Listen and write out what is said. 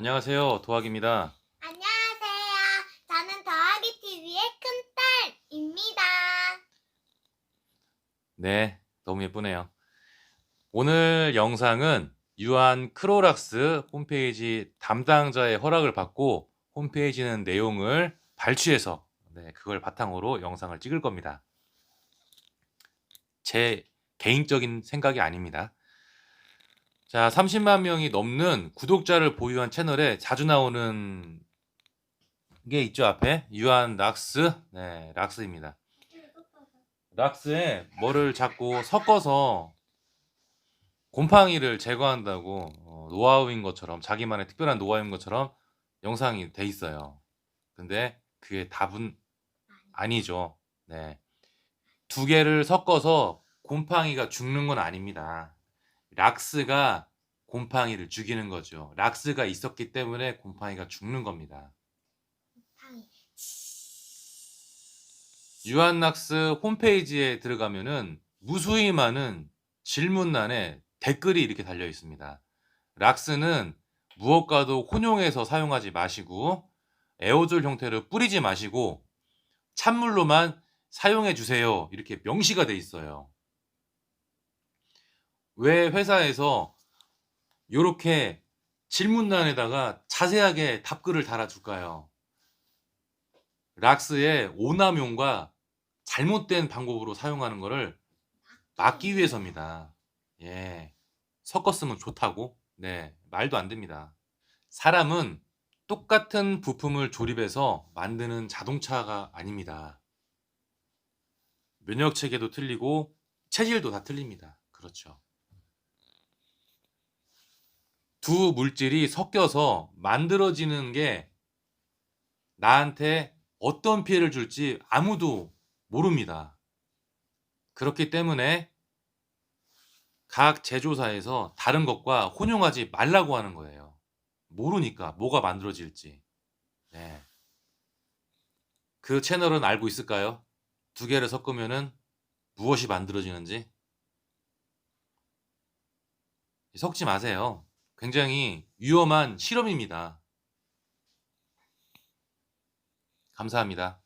안녕하세요. 도학입니다. 안녕하세요. 저는 더하기 TV의 큰 딸입니다. 네, 너무 예쁘네요. 오늘 영상은 유한 크로락스 홈페이지 담당자의 허락을 받고 홈페이지는 내용을 발췌해서 네, 그걸 바탕으로 영상을 찍을 겁니다. 제 개인적인 생각이 아닙니다. 자, 30만 명이 넘는 구독자를 보유한 채널에 자주 나오는 게 있죠, 앞에. 유한 락스. 네, 락스입니다. 락스에 뭐를 자꾸 섞어서 곰팡이를 제거한다고 어, 노하우인 것처럼 자기만의 특별한 노하우인 것처럼 영상이 돼 있어요. 근데 그게 답은 아니죠. 네. 두 개를 섞어서 곰팡이가 죽는 건 아닙니다. 락스가 곰팡이를 죽이는 거죠. 락스가 있었기 때문에 곰팡이가 죽는 겁니다. 유한락스 홈페이지에 들어가면은 무수히 많은 질문란에 댓글이 이렇게 달려 있습니다. 락스는 무엇과도 혼용해서 사용하지 마시고 에어졸 형태로 뿌리지 마시고 찬물로만 사용해 주세요. 이렇게 명시가 돼 있어요. 왜 회사에서 이렇게 질문란에다가 자세하게 답글을 달아줄까요? 락스의 오남용과 잘못된 방법으로 사용하는 것을 막기 위해서입니다. 예. 섞었으면 좋다고? 네. 말도 안 됩니다. 사람은 똑같은 부품을 조립해서 만드는 자동차가 아닙니다. 면역 체계도 틀리고 체질도 다 틀립니다. 그렇죠. 두 물질이 섞여서 만들어지는 게 나한테 어떤 피해를 줄지 아무도 모릅니다. 그렇기 때문에 각 제조사에서 다른 것과 혼용하지 말라고 하는 거예요. 모르니까 뭐가 만들어질지. 네. 그 채널은 알고 있을까요? 두 개를 섞으면은 무엇이 만들어지는지? 섞지 마세요. 굉장히 위험한 실험입니다. 감사합니다.